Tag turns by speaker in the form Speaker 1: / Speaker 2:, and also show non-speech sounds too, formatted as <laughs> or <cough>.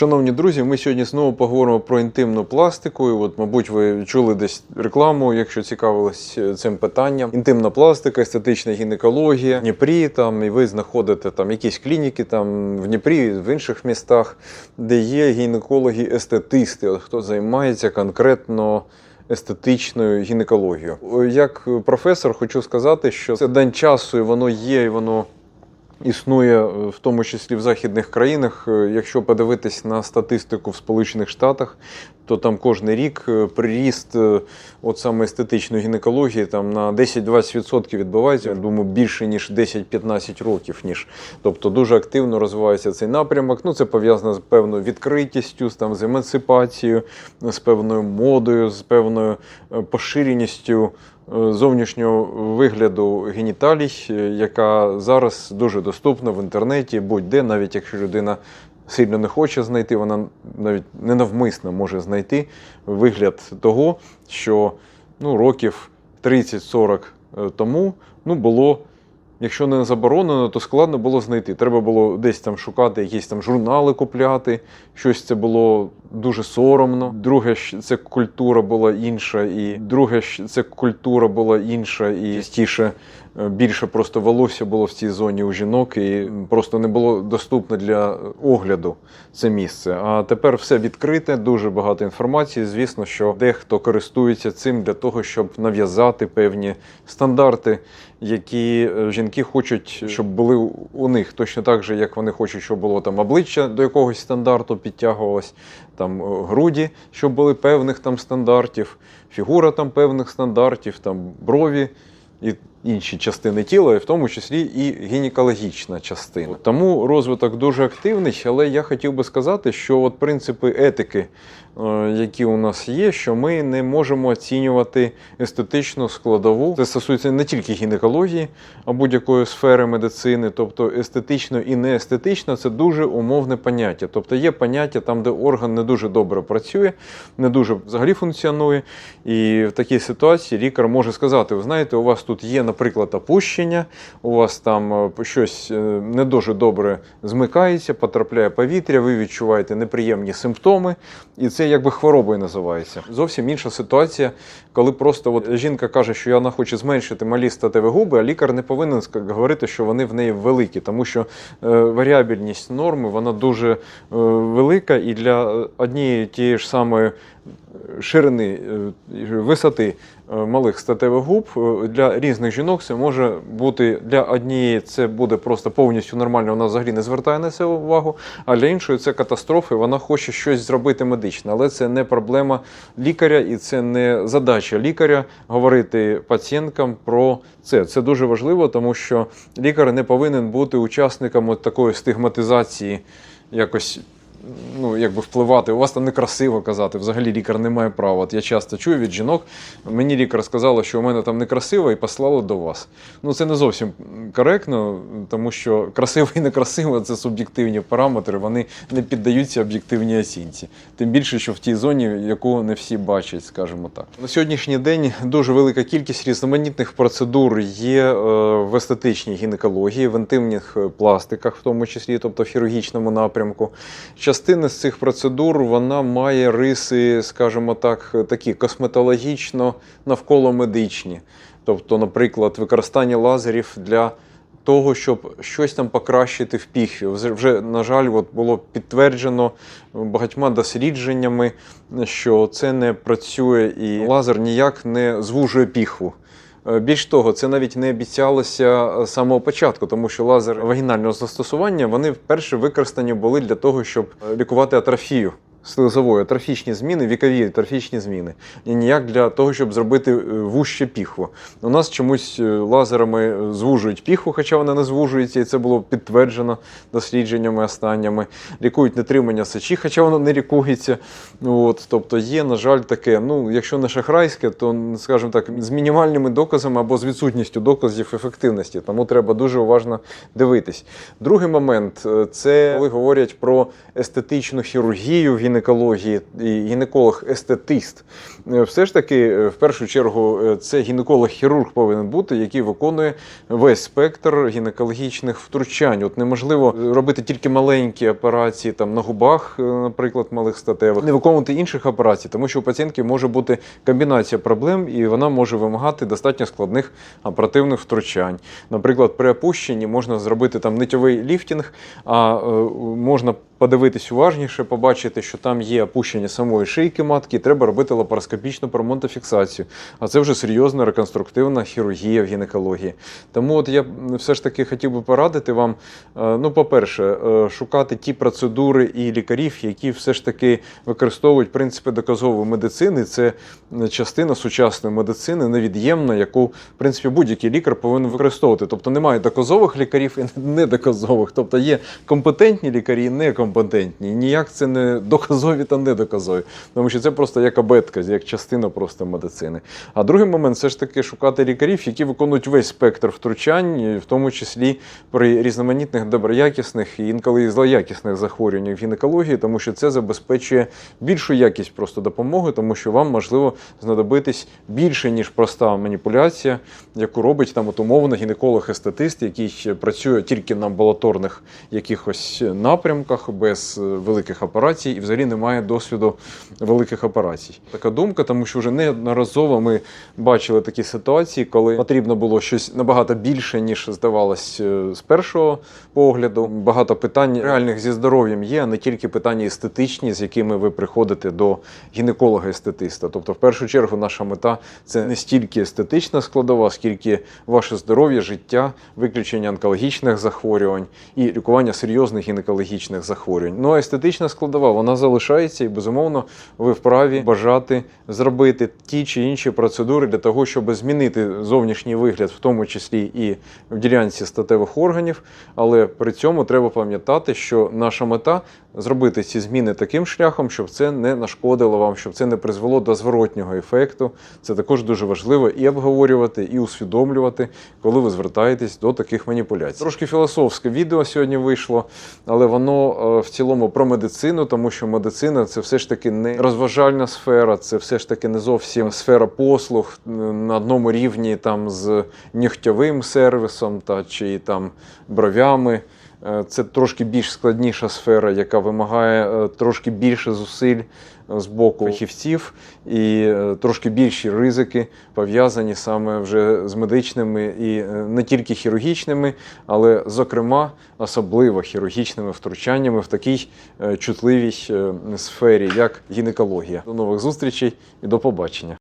Speaker 1: Шановні друзі, ми сьогодні знову поговоримо про інтимну пластику. І от, мабуть, ви чули десь рекламу, якщо цікавились е, цим питанням. Інтимна пластика, естетична гінекологія в Дніпрі. Там і ви знаходите там якісь клініки там в Дніпрі, в інших містах, де є гінекологи-естетисти, хто займається конкретно. Естетичною гінекологією. Як професор, хочу сказати, що це день часу, і воно є, і воно існує е, в тому числі в західних країнах. Е, Якщо подивитись на статистику в Сполучених Штатах, то там кожен рік е, приріст от саме естетичної гінекології там на 10-20% відбувається. Я думаю, більше ніж 10-15 років, ніж тобто дуже активно розвивається цей напрямок. Ну це пов'язано з певною відкритістю, там з емансипацією, з певною модою, з певною поширеністю зовнішнього вигляду геніталій, е, яка зараз дуже доступна в інтернеті, будь-де, навіть якщо людина сильно не хоче знайти, вона навіть ненавмисно може знайти вигляд того, що ну, років 30-40 е, тому ну, було. Якщо не заборонено, то складно було знайти. Треба було десь там шукати якісь там журнали купляти. Щось це було дуже соромно. Друге, це культура була інша, і друге, це культура була інша, і частіше е, більше просто волосся було в цій зоні у жінок, і просто не було доступно для огляду це місце. А тепер все відкрите, дуже багато інформації. Звісно, що дехто користується цим для того, щоб нав'язати певні стандарти, які е, жінки хочуть, щоб були у них. Точно так же, як вони хочуть, щоб було там обличчя до якогось стандарту підтягувалось, там е, груді, щоб були певних там стандартів, фігура там певних стандартів, там брові. І інші частини тіла, і в тому числі і гінекологічна частина. Тому розвиток дуже активний, але я хотів би сказати, що от принципи етики, е, які у нас є, що ми не можемо оцінювати естетичну складову. Це стосується не тільки гінекології, а будь-якої сфери медицини, тобто естетично і неестетично це дуже умовне поняття. Тобто є поняття там, де орган не дуже добре працює, не дуже взагалі функціонує. І в такій ситуації лікар може сказати: ви знаєте, у вас тут є, наприклад, опущення, у вас там е, щось е, не дуже добре змикається, потрапляє повітря, ви відчуваєте неприємні симптоми, і це якби хворобою називається. Зовсім інша ситуація, коли просто от жінка каже, що вона хоче зменшити малі статеві губи, а лікар не повинен говорити, що вони в неї великі, тому що е, варіабельність норми вона дуже велика, і для однієї тієї ж самої ширини е, висоти е, малих статевих губ е, для різних жінок це може бути для однієї це буде просто повністю нормально, вона взагалі не звертає на це увагу, а для іншої це катастрофа, вона хоче щось зробити медичне. Але це не проблема лікаря і це не задача лікаря говорити пацієнткам про це. Це дуже важливо, тому що лікар не повинен бути учасником от такої стигматизації якось ну, якби впливати. У вас там некрасиво казати. Взагалі лікар не має права. От я часто чую від жінок. Мені лікар сказала, що у мене там некрасиво, і послала до вас. Ну це не зовсім коректно, тому що красиво і некрасиво це суб'єктивні параметри, вони не піддаються об'єктивній оцінці. Тим більше, що в тій зоні, яку не всі бачать, скажімо так. На сьогоднішній день дуже велика кількість різноманітних процедур є е, в естетичній гінекології, в інтимних е, пластиках, в тому числі, тобто в хірургічному напрямку. Частина з цих процедур вона має риси, скажімо так, такі косметологічно навколо медичні. Тобто, наприклад, використання лазерів для того, щоб щось там покращити в піхві. Вже, на жаль, от було підтверджено багатьма дослідженнями, що це не працює і лазер ніяк не звужує піхву. Е, Більш того, це навіть не обіцялося з самого початку, тому що лазер вагінального застосування вони вперше використані були для того, щоб е, лікувати атрофію слизової, атрофічні зміни, вікові атрофічні зміни. І ніяк для того, щоб зробити е, вуще піхву. У нас чомусь е, лазерами звужують піхву, хоча вона не звужується, і це було підтверджено дослідженнями останніми. Лікують нетримання сечі, хоча воно не лікується. От, тобто є, на жаль, таке. Ну, якщо не шахрайське, то, скажімо так, з мінімальними доказами або з відсутністю доказів ефективності. Тому треба дуже уважно дивитись. Другий момент е, це коли говорять про естетичну хірургію гінекології гінеколог-естетист, е, все ж таки, е, в першу чергу, е, це гінеколог-хірург повинен бути, який виконує весь спектр гінекологічних втручань. От неможливо робити тільки маленькі операції там на губах, наприклад, малих статевих, не виконувати інших операцій, тому що у пацієнтки може бути комбінація проблем, і вона може вимагати достатньо складних оперативних втручань. Наприклад, при опущенні можна зробити там нитьовий ліфтінг, а можна подивитись уважніше, побачити, що там є опущення самої шийки матки, і треба робити лапароскопічну промонтофіксацію. А це вже серйозна реконструктивна хірургія в гінекології. Тому от я все ж таки хотів би порадити вам, е, ну, по-перше, е, шукати ті процедури і лікарів, які все ж таки використовують принципи доказової медицини. Це частина сучасної медицини, невід'ємна, яку, в принципі, будь-який лікар повинен використовувати. Тобто немає доказових лікарів і <laughs> недоказових. Тобто є компетентні лікарі і некомпетентні. І ніяк це не доказові та недоказові. Тому що це просто як абетка, як частина просто медицини. А другий момент все ж таки шукати лікарів, які виконують весь спектр втручань, в тому числі при різноманітних доброякісних і інколи злоякісних захворюваннях в гінекології, тому що це забезпечує більшу якість просто допомоги, тому що вам можливо знадобитись більше, ніж проста маніпуляція, яку робить там от умовно гінеколог-естетист, який працює тільки на амбулаторних якихось напрямках без е, великих операцій і взагалі не має досвіду великих операцій. Така думка, тому що вже неодноразово ми бачили такі ситуації, коли потрібно було щось набагато більше, ніж здавалось е, з першого погляду. Багато питань реальних зі здоров'ям є, а не тільки питання естетичні, з якими ви приходите до гінеколога-естетиста. Тобто, в першу чергу, наша мета це не стільки естетична складова, скільки ваше здоров'я, життя, виключення онкологічних захворювань і лікування серйозних гінекологічних захворювань. Ну а естетична складова вона залишається, і безумовно ви вправі бажати зробити ті чи інші процедури для того, щоб змінити зовнішній вигляд, в тому числі і в ділянці статевих органів. Але при цьому треба пам'ятати, що наша мета зробити ці зміни таким шляхом, щоб це не нашкодило вам, щоб це не призвело до зворотнього ефекту. Це також дуже важливо і обговорювати, і усвідомлювати, коли ви звертаєтесь до таких маніпуляцій. Трошки філософське відео сьогодні вийшло, але воно е, в цілому про медицину, тому що медицина це все ж таки не розважальна сфера, це все ж таки не зовсім сфера послуг на одному рівні там з нігтьовим сервісом та чи там бровями. Е, Це трошки більш складніша сфера, яка вимагає е, трошки більше зусиль е, з боку фахівців і трошки більші ризики пов'язані саме вже з медичними і не тільки хірургічними, але зокрема особливо хірургічними втручаннями в такій чутливій сфері, як гінекологія. До нових зустрічей і до побачення.